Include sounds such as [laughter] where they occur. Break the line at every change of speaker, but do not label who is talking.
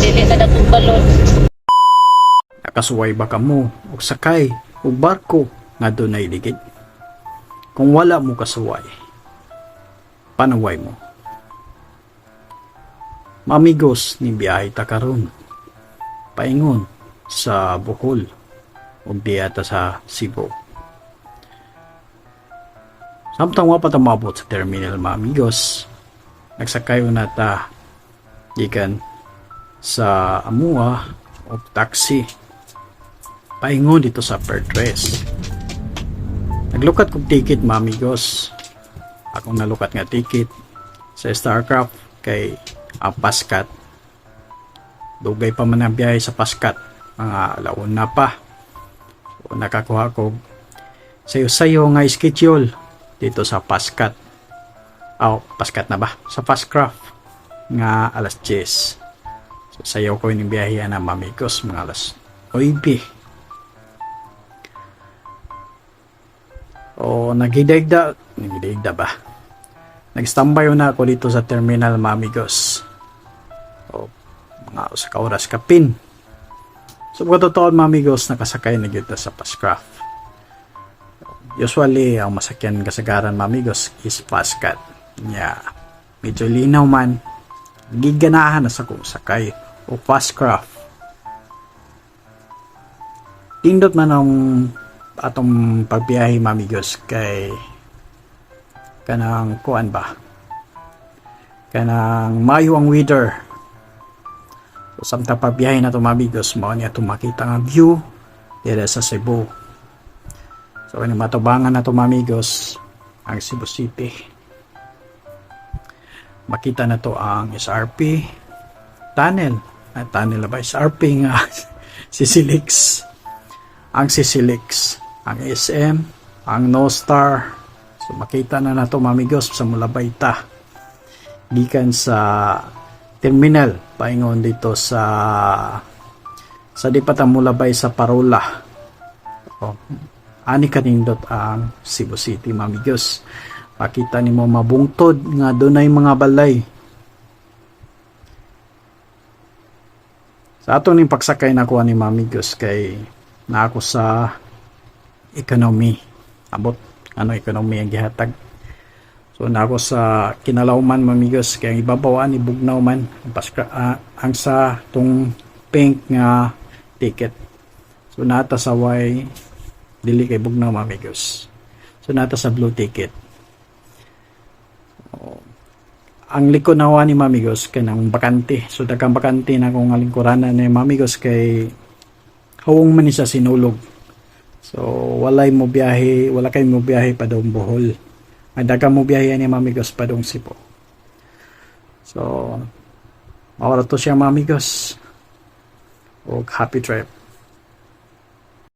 dili na datong.
Nakasuway ba ka mo o sakay o barko nga dunay ligid? Kung wala mo kasuway, panuway mo. Mamigos ni biyahe ta. Paingon sa Bohol o biyata sa Cebu. Samtang wa pa ta maabot sa terminal mga amigos, nagsakayo na ta gikan sa Amua o taxi paingon dito sa Pertres. Naglukat kong ticket mga amigos. Akong nalukat nga ticket sa Starcraft kay ang Paskat. Dugay pa man ang sa Paskat. Mga alaon na pa. So, nakakuha ko sayo-sayo nga schedule dito sa Paskat. Oh, Paskat na ba? Sa Pascraft nga alas 10. So, sayo ko yung biyahe na mamigos mga alas 9. O nagidaigda, nagidaigda ba? Nagstambay na ako dito sa terminal mamigos. O mga sa kauras kapin. So mga totoo mamigos nakasakay na gyud sa Pascraft. Usually, ang masakyan kasagaran mamigos is Pascat. Yeah. Medyo linaw man. Giganahan na sa kung sakay o Pascraft. Tindot man ang atong pagbiyahe mamigos kay kanang kuan ba? Kanang mayo ang weather. So samtang pagbiyahe na to mamigos mao niya to makita nga view dira sa Cebu. So kani matubangan na to mamigos ang Cebu City. Makita na to ang SRP tunnel tunnel na ba SRP nga [laughs] Sisilix ang Sisilix ang SM, ang No Star. So makita na nato mamigos sa Mulabayta. Gikan sa terminal paingon dito sa sa di pa ta mulabay sa Parola. O, ani kanindot ang Cebu City mamigos. Makita nimo mabungtod nga dunay mga balay. Sa ato ning pagsakay na kuha ni mamigos kay na ako sa economy abot ano economy ang gihatag. So na ako sa kinalawman mamigos kay ang ibabaw ni bugnaw man ang, paskra, ah, ang sa tong pink nga ticket. So nata sa way dili kay bugnaw mamigos so nata sa blue ticket Oh. Ang likod na ni mamigos kanang bakante so dagang bakante na kung alingkuranan ni mamigos kay hawong man ni sa sinulog So, walay mo biyahe, wala kay mo biyahe pa dong Bohol. May daga mo biyahe ni Mamigos pa dong Sipo. So, mawala to siya Mamigos. O happy trip.